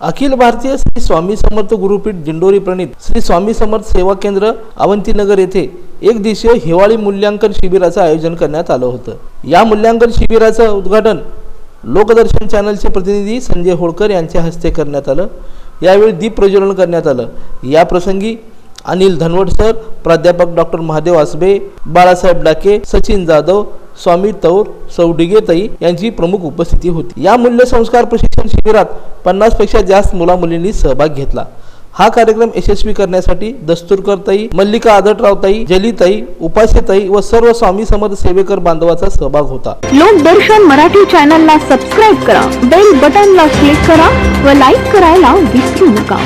अखिल भारतीय श्री स्वामी समर्थ गुरुपीठ दिंडोरी प्रणित श्री स्वामी समर्थ सेवा केंद्र अवंतीनगर येथे एक दिवसीय हिवाळी मूल्यांकन शिबिराचं आयोजन करण्यात आलं होतं. या मूल्यांकन शिबिराचं उद्घाटन लोकदर्शन चॅनलचे प्रतिनिधी संजय होळकर यांच्या हस्ते करण्यात आलं. यावेळी दीप प्रज्वलन करण्यात आलं. या प्रसंगी अनिल धनवट सर प्राध्यापक डॉक्टर महादेव आसबे बाळासाहेब डाके सचिन जाधव स्वामी तौर सौडिगेताई यांची प्रमुख उपस्थिती होती. या मूल्य संस्कार प्रशिक्षण शिबिरात पन्नासपेक्षा जास्त मुला मुलींनी सहभाग घेतला. हा कार्यक्रम यशस्वी करण्यासाठी दस्तुरकर ताई मल्लिका आदटरावताई जलीताई उपासेताई व सर्व स्वामी समर्थ सेवेकर बांधवाचा सहभाग होता. लोकदर्शन मराठी चॅनलला सबस्क्राईब करा बेल बटनला क्लिक करा व लाईक करायला विसरू नका.